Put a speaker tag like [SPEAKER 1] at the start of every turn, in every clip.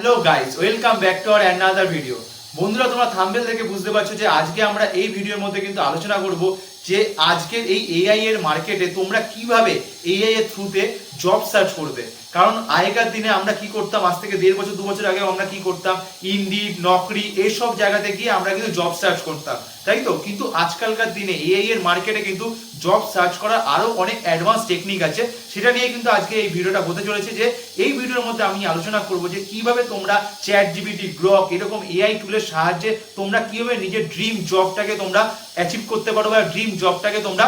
[SPEAKER 1] Hello guys welcome back to R another video বন্ধুরা, তোমরা thumbnail থেকে বুঝতে পারছ যে আজকে আমরা এই ভিডিওর মধ্যে কিন্তু আলোচনা করব যে আজকের এই এআই এর মার্কেটে তোমরা কীভাবে এআই এর থ্রুতে জব সার্চ করবে। কারণ আগেকার দিনে আমরা কি করতাম, আজ থেকে দেড় বছর, দু বছর আগে আমরা কি করতাম ইন্ডিড নকরি এইসব জায়গাতে গিয়ে আমরা কিন্তু জব সার্চ করতাম। তাই তো? কিন্তু আজকালকার দিনে এআই এর মার্কেটে কিন্তু জব সার্চ করার আরও অনেক অ্যাডভান্স টেকনিক আছে। সেটা নিয়ে কিন্তু আজকে এই ভিডিওটা হতে চলেছে যে, এই ভিডিওর মধ্যে আমি আলোচনা করব যে, কীভাবে তোমরা চ্যাট জিবিটি গ্রক এরকম এআই টুলের সাহায্যে তোমরা কীভাবে নিজের ড্রিম জবটাকে তোমরা অ্যাচিভ করতে পারো বা ড্রিম জবটাকে তোমরা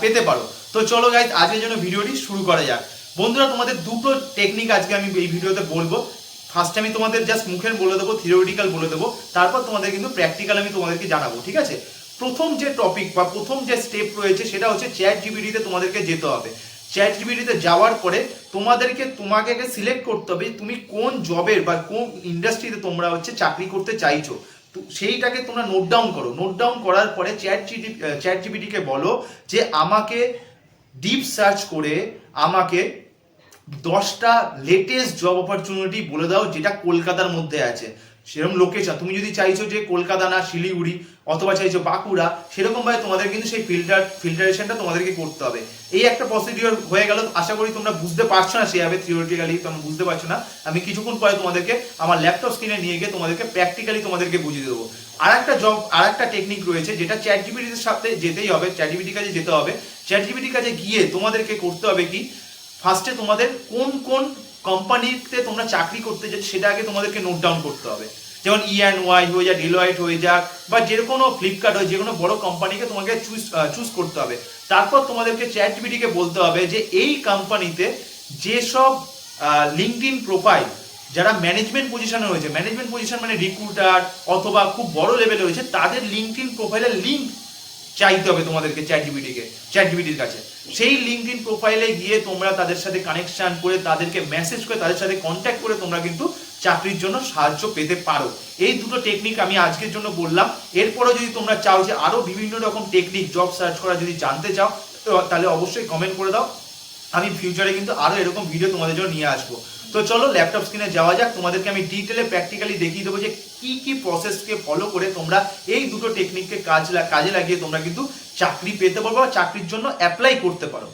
[SPEAKER 1] পেতে পারো। তো চলো গাইজ আজকের জন্য ভিডিওটি শুরু করা যাক। বন্ধুরা, তোমাদের দুটো টেকনিক আজকে আমি এই ভিডিওতে বলব। ফার্স্ট আমি তোমাদের জাস্ট মুখের বলে দেবো থিওরিটিক্যাল বলে দেবো, তারপর তোমাদের কিন্তু প্র্যাকটিক্যাল আমি তোমাদেরকে জানাব, ঠিক আছে? প্রথম যে টপিক বা প্রথম যে স্টেপ রয়েছে সেটা হচ্ছে চ্যাট জিবিটিতে তোমাদেরকে যেতে হবে। চ্যাট জিবিটিতে যাওয়ার পরে তোমাদেরকে তোমাকে সিলেক্ট করতে হবে তুমি কোন জবের বা কোন ইন্ডাস্ট্রিতে তোমরা হচ্ছে চাকরি করতে চাইছো। সেইটাকে তোমরা নোট ডাউন করো। নোট ডাউন করার পরে চ্যাট জিবি চ্যাট জিবিটিকে বলো যে আমাকে ডিপ সার্চ করে আমাকে দশটা লেটেস্ট জব অপরচুনিটি বলে দাও যেটা কলকাতার মধ্যে আছে। সেরকম লোকেশন তুমি যদি চাইছো যে কলকাতা না, শিলিগুড়ি অথবা চাইছো বাঁকুড়া, সেরকম ভাবে তোমাদের কিন্তু সেই ফিল্টার ফিল্টারেশনটা তোমাদেরকে করতে হবে। এই একটা প্রসিডিওর হয়ে গেল, আশা করি তোমরা বুঝতে পারছ না সেভাবে থিওরিটিক্যালি তোমরা বুঝতে পারছ না। আমি কিছুক্ষণ পরে তোমাদেরকে আমার ল্যাপটপ স্ক্রিনে নিয়ে গিয়ে তোমাদেরকে প্র্যাকটিক্যালি তোমাদেরকে বুঝিয়ে দেবো। আর একটা জব আর একটা টেকনিক রয়েছে, যেটা চ্যাট জিবিটির সাথে যেতেই হবে চ্যাট জিবিটির কাছে যেতে হবে। চ্যাট জিবিটির কাছে গিয়ে তোমাদেরকে করতে হবে কি ফার্স্টে তোমাদের কোন কোন কোম্পানিতে তোমরা চাকরি করতে যাচ্ছ সেটা আগে তোমাদেরকে নোট ডাউন করতে হবে। যেমন ই অ্যান্ড ওয়াই হয়ে যাক ডিলয়েট হয়ে যাক, বা যে কোনো ফ্লিপকার্ট হয়, যে কোনো বড় কোম্পানিকে তোমাকে চুজ চুজ করতে হবে। তারপর তোমাদেরকে চ্যাট জিবিটিকে বলতে হবে যে, এই কোম্পানিতে যেসব লিঙ্কড ইন প্রোফাইল যারা ম্যানেজমেন্ট পজিশনে রয়েছে ম্যানেজমেন্ট পজিশন মানে রিক্রুটার অথবা খুব বড় লেভেলে রয়েছে, তাদের লিঙ্কড ইন প্রোফাইলের লিঙ্ক চাইতে হবে তোমাদেরকে চ্যাট জিবিটিকে চ্যাট জিবিটির কাছে। সেই লিঙ্ক ইন প্রোফাইলে গিয়ে তোমরা তাদের সাথে কানেকশন করে, তাদেরকে মেসেজ করে, তাদের সাথে কন্ট্যাক্ট করে তোমরা কিন্তু চাকরির জন্য সাহায্য পেতে পারো। এই দুটো টেকনিক আমি আজকের জন্য বললাম। এরপরে যদি তোমরা চাও যে আরও বিভিন্ন রকম টেকনিক জব সার্চ করা যদি জানতে চাও তাহলে অবশ্যই কমেন্ট করে দাও। আমি ফিউচারে কিন্তু আরও এরকম ভিডিও তোমাদের জন্য নিয়ে আসব। তো চলো ল্যাপটপ স্ক্রিনে যাওয়া যাক। তোমাদেরকে আমি ডিটেলে প্র্যাকটিক্যালি দেখিয়ে দেবো যে কি কি প্রসেসকে ফলো করে তোমরা এই দুটো টেকনিককে কাজ কাজে লাগিয়ে তোমরা কিন্তু চাকরি পেতে পারো বা চাকরির জন্য অ্যাপ্লাই করতে পারো।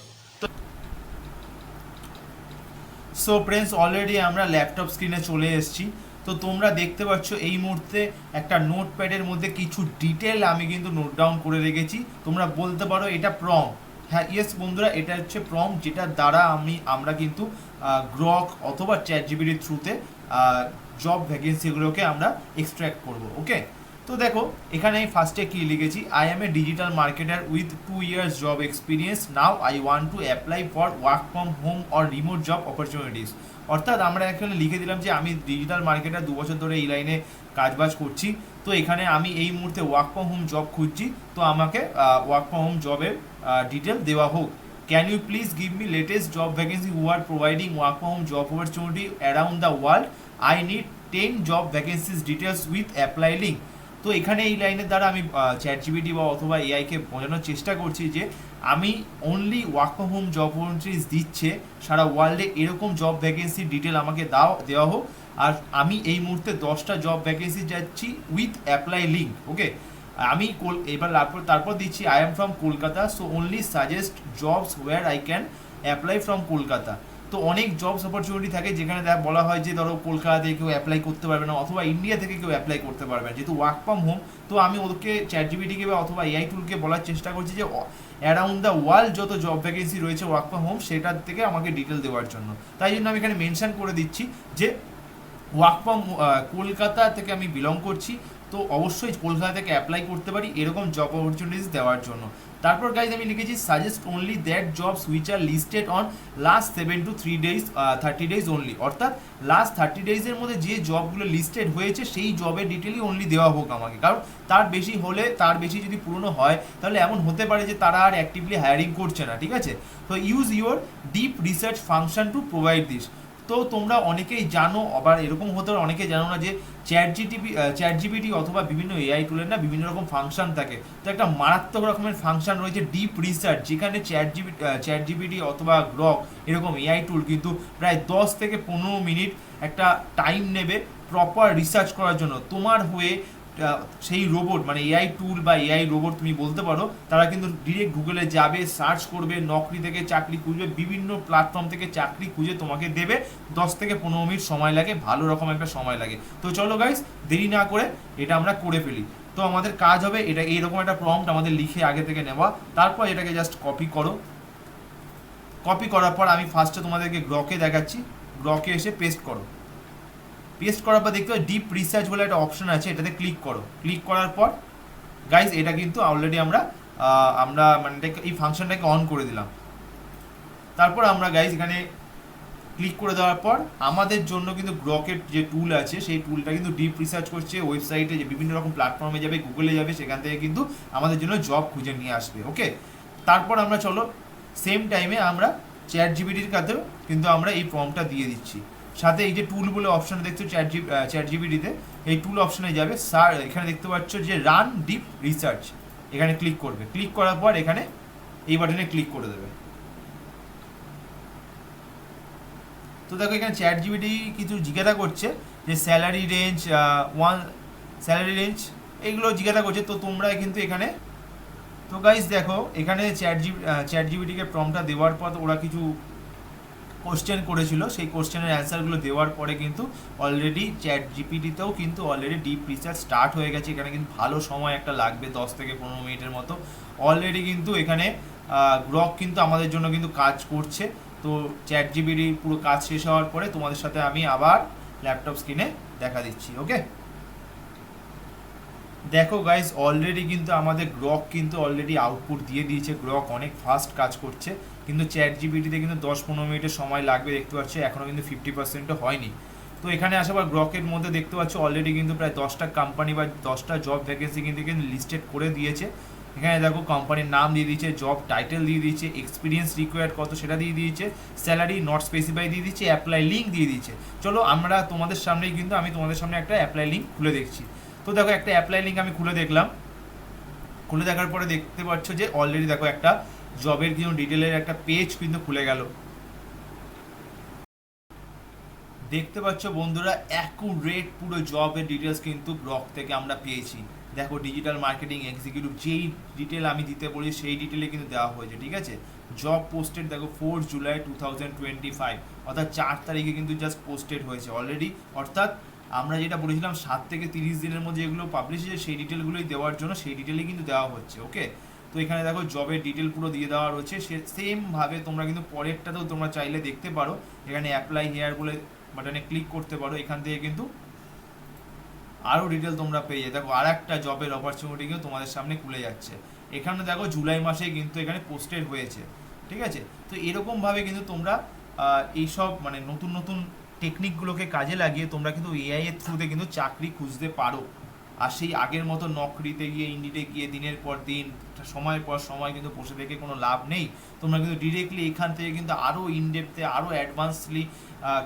[SPEAKER 1] সো ফ্রেন্ডস অলরেডি আমরা ল্যাপটপ স্ক্রিনে চলে এসেছি। তো তোমরা দেখতে পাচ্ছ এই মুহূর্তে একটা নোটপ্যাডের মধ্যে কিছু ডিটেল আমি কিন্তু নোট ডাউন করে রেখেছি। তোমরা বলতে পারো এটা প্রম হ্যাঁ ইয়েস বন্ধুরা, এটা হচ্ছে প্রম যেটার দ্বারা আমি আমরা কিন্তু গ্রক অথবা চ্যাট জিবিটির থ্রুতে জব ভ্যাকেন্সিগুলোকে আমরা এক্সট্র্যাক্ট করব ওকে তো দেখো, এখানে আমি ফার্স্টে কি লিখেছি? I am a digital marketer with two years job experience now I want to apply for work from home or remote job opportunities অর্থাৎ আমরা এখানে লিখে দিলাম যে আমি ডিজিটাল মার্কেটার দু বছর ধরে এই লাইনে কাজবাজ করছি। তো এখানে আমি এই মুহূর্তে ওয়ার্ক ফ্রম হোম জব খুঁজছি। তো আমাকে ওয়ার্ক ফ্রম হোম জবের ডিটেল দেওয়া হোক। Can you please give me latest job vacancy who are providing work from home job opportunity around the world I need ten job vacancies details with apply link তো এখানে এই লাইনের দ্বারা আমি chat GPT বা অথবা এআইকে বোঝানোর চেষ্টা করছি যে আমি only work from home job opportunities দিচ্ছে, সারা ওয়ার্ল্ডে এরকম জব ভ্যাকেন্সির ডিটেল আমাকে দাও, দেওয়া হোক। আর আমি এই মুহূর্তে দশটা জব ভ্যাকেন্সি যাচ্ছি উইথ অ্যাপ্লাই লিঙ্ক ওকে আমি এবার তারপর তারপর দিচ্ছি I am from Kolkata so only suggest jobs where I can apply from Kolkata. তো অনেক জবস অপরচুনিটি থাকে যেখানে বলা হয় যে ধরো কলকাতা থেকে কেউ অ্যাপ্লাই করতে পারবে না, অথবা ইন্ডিয়া থেকে কেউ অ্যাপ্লাই করতে পারবে না। যেহেতু ওয়ার্ক ফ্রম হোম তো আমি ওদেরকে চ্যাট জিবিটিকে বা অথবা এআই টুলকে বলার চেষ্টা করছি যে অ্যারাউন্ড দ্য ওয়ার্ল্ড যত জব ভ্যাকেন্সি রয়েছে ওয়ার্ক ফ্রম হোম সেটার থেকে আমাকে ডিটেল দেওয়ার জন্য। তাই জন্য আমি এখানে মেনশন করে দিচ্ছি যে ওয়ার্ক ফ্রম কলকাতা থেকে আমি বিলং করছি। তো অবশ্যই কলকাতা থেকে অ্যাপ্লাই করতে পারি এরকম জব অপরচুনিটিস দেওয়ার জন্য। তারপর গাইজ আমি লিখেছি suggest only that jobs which are listed on last seven two three days thirty days only অর্থাৎ লাস্ট থার্টি ডেজের মধ্যে যে জবগুলো লিস্টেড হয়েছে, সেই জবের ডিটেলই অনলি দেওয়া হোক আমাকে। কারণ তার বেশি হলে, তার বেশি যদি পুরনো হয়, তাহলে এমন হতে পারে যে তারা আর অ্যাক্টিভলি হায়ারিং করছে না, ঠিক আছে? তো use your deep research function to provide this তো তোমরা অনেকেই জানো, আবার এরকম হতে পারে অনেকে জানো না যে চ্যাট জিটিপি চ্যাট জিপিটি অথবা বিভিন্ন এআই টুলের না বিভিন্ন রকম ফাংশন থাকে। তো একটা মারাত্মক রকমের ফাংশন রয়েছে ডিপ রিসার্চ যেখানে চ্যাট জিবি চ্যাট জিপিটি অথবা গ্রক এরকম এআই টুল কিন্তু প্রায় দশ থেকে পনেরো মিনিট একটা টাইম নেবে প্রপার রিসার্চ করার জন্য। তোমার হয়ে সেই রোবট মানে এআই টুল বা এআই রোবট তুমি বলতে পারো, তারা কিন্তু ডিরেক্ট গুগলে যাবে সার্চ করবে, নকরি থেকে চাকরি খুঁজবে, বিভিন্ন প্ল্যাটফর্ম থেকে চাকরি খুঁজে তোমাকে দেবে। দশ থেকে পনেরো মিনিট সময় লাগে, ভালো রকম একটা সময় লাগে। তো চলো গাইস দেরি না করে এটা আমরা করে ফেলি। তো আমাদের কাজ হবে, এটা এইরকম একটা প্রম্পট আমাদের লিখে আগে থেকে নেওয়া। তারপর এটাকে জাস্ট কপি করো। কপি করার পর আমি ফার্স্টে তোমাদেরকে গ্রকে দেখাচ্ছি। গ্রকে এসে পেস্ট করো। পেস্ট করার পর দেখতে ডিপ রিসার্চ বলে একটা অপশন আছে, এটাতে ক্লিক করো। ক্লিক করার পর গাইজ এটা কিন্তু অলরেডি আমরা আমরা মানে এই ফাংশনটাকে অন করে দিলাম। তারপর আমরা গাইজ এখানে ক্লিক করে দেওয়ার পর, আমাদের জন্য কিন্তু গ্রকের যে টুল আছে, সেই টুলটা কিন্তু ডিপ রিসার্চ করছে ওয়েবসাইটে যে বিভিন্ন রকম প্ল্যাটফর্মে যাবে গুগলে যাবে, সেখান থেকে কিন্তু আমাদের জন্য জব খুঁজে নিয়ে আসবে ওকে তারপর আমরা, চলো সেম টাইমে আমরা চ্যাট জিবিটির কাছেও কিন্তু আমরা এই ফর্মটা দিয়ে দিচ্ছি। সাথে এই যে টুল বলে অপশন দেখছ চ্যাট জি চ্যাট এই টুল অপশনে যাবে। স্যার এখানে দেখতে পাচ্ছ যে রান ডিপ রিসার্চ এখানে ক্লিক করবে। ক্লিক করার পর এখানে এই বাটনে ক্লিক করে দেবে। তো দেখো এখানে চ্যাট জিবিটি কিছু জিজ্ঞাসা করছে যে salary range one salary range এইগুলো জিজ্ঞাসা করছে। তো তোমরা কিন্তু এখানে, তো গাইজ দেখো, এখানে চ্যাট জি চ্যাট জিবিটিকে প্রমটা দেওয়ার পর ওরা কিছু কোশ্চেন করেছিল, সেই কোশ্চেনের অ্যান্সারগুলো দেওয়ার পরে কিন্তু অলরেডি চ্যাট জিপিটিতেও কিন্তু অলরেডি ডিপ রিসার্চ স্টার্ট হয়ে গেছে। এখানে কিন্তু ভালো সময় একটা লাগবে, দশ থেকে পনেরো মিনিটের মতো। অলরেডি কিন্তু এখানে গ্রক কিন্তু আমাদের জন্য কিন্তু কাজ করছে। তো চ্যাট জিবিটি পুরো কাজ শেষ হওয়ার পরে তোমাদের সাথে আমি আবার ল্যাপটপ স্ক্রিনে দেখা দিচ্ছি ওকে দেখো গাইস অলরেডি কিন্তু আমাদের গ্রক কিন্তু অলরেডি আউটপুট দিয়ে দিয়েছে। গ্রক অনেক ফাস্ট কাজ করছে। কিন্তু চ্যাট জিবিটিতে কিন্তু দশ পনেরো মিনিটের সময় লাগবে, দেখতে পাচ্ছ এখনও কিন্তু ফিফটি পার্সেন্টও হয়নি। তো এখানে আসা পর গ্রকের মধ্যে দেখতে পাচ্ছ অলরেডি কিন্তু প্রায় দশটা কোম্পানি বা দশটা জব ভ্যাকেন্সি কিন্তু কিন্তু লিস্টেড করে দিয়েছে। এখানে দেখো কোম্পানির নাম দিয়ে দিয়েছে জব টাইটেল দিয়ে দিয়েছে এক্সপিরিয়েন্স রিকোয়ার্ড কত সেটা দিয়ে দিয়েছে স্যালারি নট স্পেসিফাই দিয়ে দিচ্ছে অ্যাপ্লাই লিঙ্ক দিয়ে দিয়েছে। চলো, আমরা তোমাদের সামনেই কিন্তু, আমি তোমাদের সামনে একটা অ্যাপ্লাই লিঙ্ক খুলে দেখছি। তো দেখো একটা অ্যাপ্লাই লিঙ্ক আমি খুলে দেখলাম। খুলে দেখার পরে দেখতে পাচ্ছ যে অলরেডি দেখো একটা জবের কিন্তু ডিটেলের একটা পেজ কিন্তু খুলে গেল। দেখতে পাচ্ছ বন্ধুরা অ্যাকুরেট পুরো জবের ডিটেলস কিন্তু ব্লক থেকে আমরা পেয়েছি। দেখো ডিজিটাল মার্কেটিং এক্সিকিউটিভ যেই ডিটেল আমি দিতে বলি, সেই ডিটেলে কিন্তু দেওয়া হয়েছে, ঠিক আছে? জব পোস্টেড দেখো four July two thousand twenty five অর্থাৎ চার তারিখে কিন্তু জাস্ট পোস্টেড হয়েছে অলরেডি অর্থাৎ আমরা যেটা বলেছিলাম, সাত থেকে তিরিশ দিনের মধ্যে যেগুলো পাবলিশ হয়েছে, সেই ডিটেলগুলোই দেওয়ার জন্য সেই ডিটেলই কিন্তু দেওয়া হচ্ছে ওকে তো এখানে দেখো জবের ডিটেল পুরো দিয়ে দেওয়া রয়েছে, সে সেমভাবে তোমরা কিন্তু পরেরটাতেও তোমরা চাইলে দেখতে পারো, এখানে অ্যাপ্লাই হেয়ার বলে বাটনে ক্লিক করতে পারো, এখান থেকে কিন্তু আরও ডিটেল তোমরা পেয়ে দেখো আর একটা জবের অপরচুনিটি কিন্তু তোমাদের সামনে খুলে যাচ্ছে। এখানে দেখো, জুলাই মাসে কিন্তু এখানে পোস্টেড হয়েছে, ঠিক আছে? তো এরকমভাবে কিন্তু তোমরা এইসব মানে নতুন নতুন টেকনিকগুলোকে কাজে লাগিয়ে তোমরা কিন্তু এআই এর থ্রুতে কিন্তু চাকরি খুঁজতে পারো। আর সেই আগের মতো নকরিতে গিয়ে ইন্ডিতে গিয়ে, দিনের পর দিন, সময় পর সময় কিন্তু বসে থেকে কোনো লাভ নেই। তোমরা কিন্তু ডিরেক্টলি এখান থেকে কিন্তু আরও ইনডেপথে আরও অ্যাডভান্সলি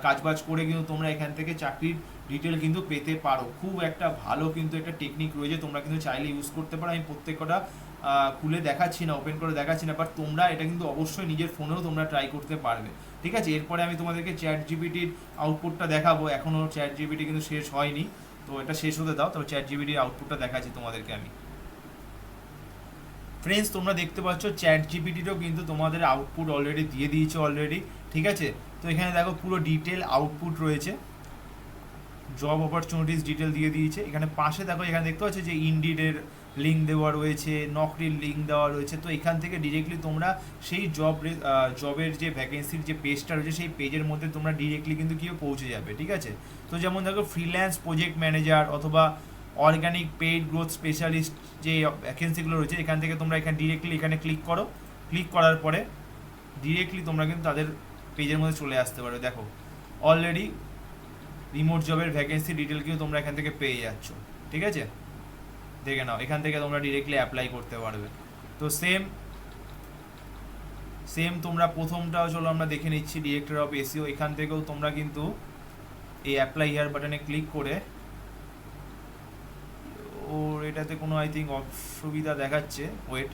[SPEAKER 1] কাজবাজ করে কিন্তু তোমরা এখান থেকে চাকরির ডিটেল কিন্তু পেতে পারো। খুব একটা ভালো কিন্তু একটা টেকনিক রয়েছে, তোমরা কিন্তু চাইলে ইউজ করতে পারো। আমি প্রত্যেকটা খুলে দেখাচ্ছি না ওপেন করে দেখাচ্ছি না বাট তোমরা এটা কিন্তু অবশ্যই নিজের ফোনেও তোমরা ট্রাই করতে পারবে। ঠিক আছে? এরপরে আমি তোমাদেরকে চ্যাট জিবিটির আউটপুটটা দেখাবো। এখনও চ্যাট জিবিটি কিন্তু শেষ হয়নি। তো এটা শেষ হতে দাও। তবে চ্যাট জিবিটির আউটপুটটা দেখাচ্ছি তোমাদেরকে আমি। ফ্রেন্ডস তোমরা দেখতে পাচ্ছ চ্যাট জিপিটিরও কিন্তু তোমাদের আউটপুট অলরেডি দিয়ে দিয়েছে অলরেডি ঠিক আছে? তো এখানে দেখো পুরো ডিটেল আউটপুট রয়েছে। জব অপরচুনিটিস ডিটেল দিয়ে দিয়েছে। এখানে পাশে দেখো, এখানে দেখতে পাচ্ছ যে ইন্ডিডের লিঙ্ক দেওয়া রয়েছে নকরির লিঙ্ক দেওয়া রয়েছে, তো এখান থেকে ডিরেক্টলি তোমরা সেই জব জবের যে ভ্যাকেন্সির যে পেজটা রয়েছে, সেই পেজের মধ্যে তোমরা ডিরেক্টলি কিন্তু কি পৌঁছে যাবে, ঠিক আছে? তো যেমন দেখো ফ্রিল্যান্স প্রজেক্ট ম্যানেজার অথবা অর্গানিক পেইড গ্রোথ স্পেশালিস্ট যে ভ্যাকেন্সিগুলো রয়েছে, এখান থেকে তোমরা এখানে ডিরেক্টলি এখানে ক্লিক করো। ক্লিক করার পরে ডিরেক্টলি তোমরা কিন্তু তাদের পেজের মধ্যে চলে আসতে পারো। দেখো অলরেডি রিমোট জবের ভ্যাকেন্সি ডিটেল কিন্তু তোমরা এখান থেকে পেয়ে যাচ্ছ, ঠিক আছে? দেখে নাও, এখান থেকে তোমরা ডিরেক্টলি অ্যাপ্লাই করতে পারবে। তো সেম সেম তোমরা প্রথমটাও চলো, আমরা দেখে নিচ্ছি ডিরেক্টর অফ এসিও এখান থেকেও তোমরা কিন্তু এই অ্যাপ্লাই হেয়ার বাটনে ক্লিক করে, ওর এটাতে কোনো আই থিঙ্ক অসুবিধা দেখাচ্ছে। ওয়েট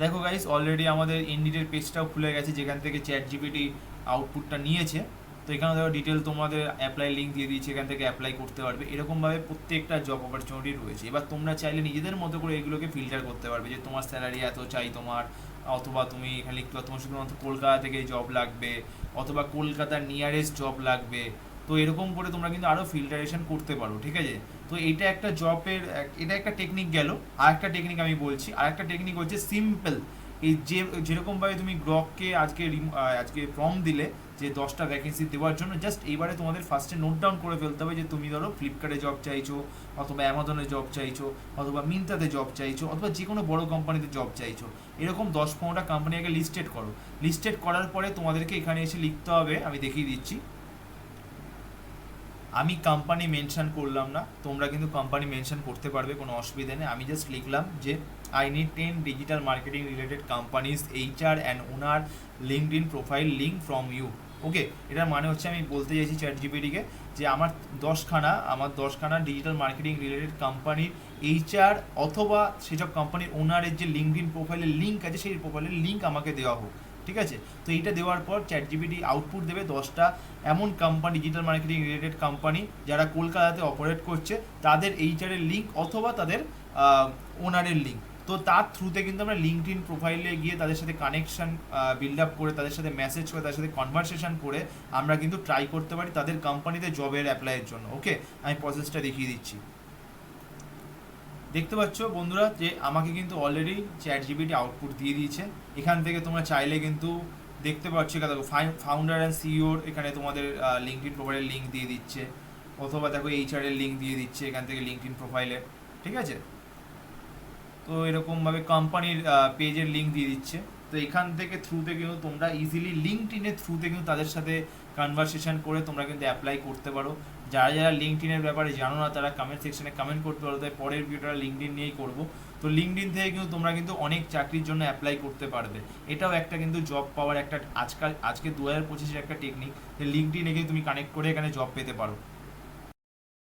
[SPEAKER 1] দেখো গাইস অলরেডি আমাদের ইন্ডিটের পেজটাও খুলে গেছে, যেখান থেকে চ্যাট জিপিটি আউটপুটটা নিয়েছে। তো
[SPEAKER 2] এখানে ধরো ডিটেল তোমাদের অ্যাপ্লাই লিঙ্ক দিয়ে দিয়েছি, এখান থেকে অ্যাপ্লাই করতে পারবে। এরকমভাবে প্রত্যেকটা জব অপরচুনিটি রয়েছে। এবার তোমরা চাইলে নিজেদের মতো করে এগুলোকে ফিল্টার করতে পারবে যে তোমার স্যালারি এত চাই তোমার, অথবা তুমি এখানে লিখতে পারো তোমার শুধুমাত্র কলকাতা থেকে জব লাগবে, অথবা কলকাতার নিয়ারেস্ট জব লাগবে। তো এরকম করে তোমরা কিন্তু আরও ফিল্টারেশন করতে পারো, ঠিক আছে? তো এটা একটা জবের এটা একটা টেকনিক গেল। আর একটা টেকনিক আমি বলছি। আর একটা টেকনিক হচ্ছে সিম্পল এই যে যেরকমভাবে তুমি গ্রককে আজকে আজকে ফর্ম দিলে যে দশটা ভ্যাকেন্সি দেওয়ার জন্য জাস্ট এইবারে তোমাদের ফার্স্টে নোট ডাউন করে ফেলতে হবে যে তুমি ধরো ফ্লিপকার্টে জব চাইছো, অথবা অ্যামাজনে জব চাইছো, অথবা মিন্ত্রাতে জব চাইছো, অথবা যে কোনো বড় কোম্পানিতে জব চাইছো। এরকম দশ পনেরোটা কোম্পানি আগে লিস্টেড করো। লিস্টেড করার পরে তোমাদেরকে এখানে এসে লিখতে হবে, আমি দেখিয়ে দিচ্ছি। আমি কোম্পানি মেনশন করলাম না, তোমরা কিন্তু কোম্পানি মেনশন করতে পারবে, কোনো অসুবিধা নেই। আমি জাস্ট লিখলাম যে I need ten digital marketing related companies HR and owner LinkedIn profile link from you okay এটার মানে হচ্ছে আমি বলতে চাইছি চ্যাট জিপিটিকে যে, আমার দশখানা আমার দশখানা ডিজিটাল মার্কেটিং রিলেটেড কোম্পানির এইচআর অথবা সেসব কোম্পানির ওনারের যে লিঙ্কড ইন প্রোফাইলের লিঙ্ক আছে, সেই প্রোফাইলের লিঙ্ক আমাকে দেওয়া হোক। ঠিক আছে? তো এইটা দেওয়ার পর চ্যাট জিবিটি আউটপুট দেবে দশটা এমন company digital marketing related company যারা কলকাতাতে অপারেট করছে, তাদের এইচআরের লিঙ্ক অথবা তাদের ওনারের লিঙ্ক তো তার থ্রুতে কিন্তু আমরা লিঙ্কড ইন প্রোফাইলে গিয়ে তাদের সাথে কানেকশন বিল্ড আপ করে, তাদের সাথে মেসেজ করে, তাদের সাথে কনভারসেশন করে আমরা কিন্তু ট্রাই করতে পারি তাদের কোম্পানিতে জবের অ্যাপ্লাইয়ের জন্য। ওকে আমি প্রসেসটা দেখিয়ে দিচ্ছি। দেখতে পাচ্ছ বন্ধুরা যে আমাকে কিন্তু অলরেডি চ্যাট জিবিটি আউটপুট দিয়ে দিয়েছে। এখান থেকে তোমরা চাইলে কিন্তু দেখতে পাচ্ছ এখানে দেখো ফাউন্ডার অ্যান্ড সিইওর এখানে তোমাদের লিঙ্কড ইন প্রোফাইলের লিঙ্ক দিয়ে দিচ্ছে। অথবা দেখো এইচআর এর লিঙ্ক দিয়ে দিচ্ছে এখান থেকে লিঙ্কড ইন প্রোফাইলে ঠিক আছে? তো এরকমভাবে কোম্পানির পেজের লিঙ্ক দিয়ে দিচ্ছে। তো এখান থেকে থ্রুতে কিন্তু তোমরা ইজিলি লিঙ্কড ইনের থ্রুতে কিন্তু তাদের সাথে কনভারসেশন করে তোমরা কিন্তু অ্যাপ্লাই করতে পারো। যারা যারা লিঙ্কডিনের ব্যাপারে জানো না, তারা কমেন্ট সেকশনে কমেন্ট করতে পারো। তাই পরের ভিডিওটা লিঙ্কডিন নিয়েই করব। তো লিঙ্কডিন থেকে কিন্তু তোমরা কিন্তু অনেক চাকরির জন্য অ্যাপ্লাই করতে পারবে। এটাও একটা কিন্তু জব পাওয়ার একটা আজকাল, আজকে দু হাজার পঁচিশের একটা টেকনিক লিঙ্কডিনে কিন্তু তুমি কানেক্ট করে এখানে জব পেতে পারো।